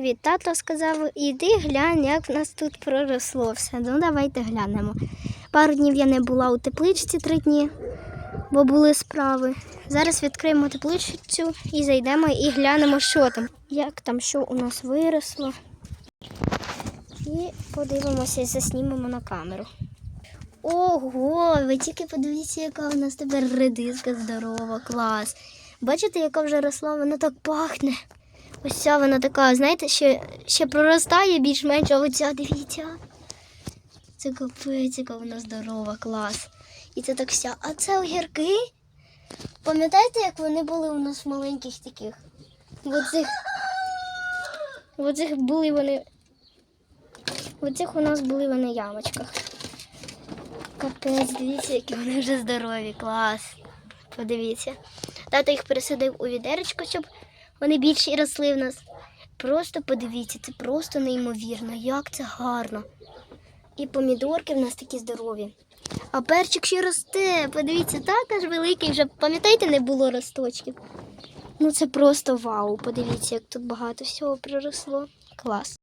від тата сказав, іди глянь, як в нас тут проросло все. Ну, давайте глянемо. Пару днів я не була у тепличці три дні, бо були справи. Зараз відкриємо тепличцю і зайдемо і глянемо, що там, як там, що у нас виросло. І подивимося, заснімемо на камеру. Ого, ви тільки подивіться, яка у нас тепер редиска здорова, клас. Бачите, яка вже росла, вона так пахне. Ось ця вона така, знаєте, ще, ще проростає більш-менш, а оця, дивіться. Це капець, яка вона здорова, клас. І це так вся. А це огірки. Пам'ятаєте, як вони були у нас маленьких таких? Оцих, оцих були вони. Оцих у нас були вони ямочках. Капець, дивіться, які вони вже здорові, клас. Подивіться. Тато їх пересадив у відеречко, щоб вони більше росли в нас. Просто подивіться, це просто неймовірно, як це гарно. І помідорки в нас такі здорові. А перчик ще росте. Подивіться, так аж великий вже. Пам'ятаєте, не було росточків. Ну це просто вау. Подивіться, як тут багато всього проросло. Клас.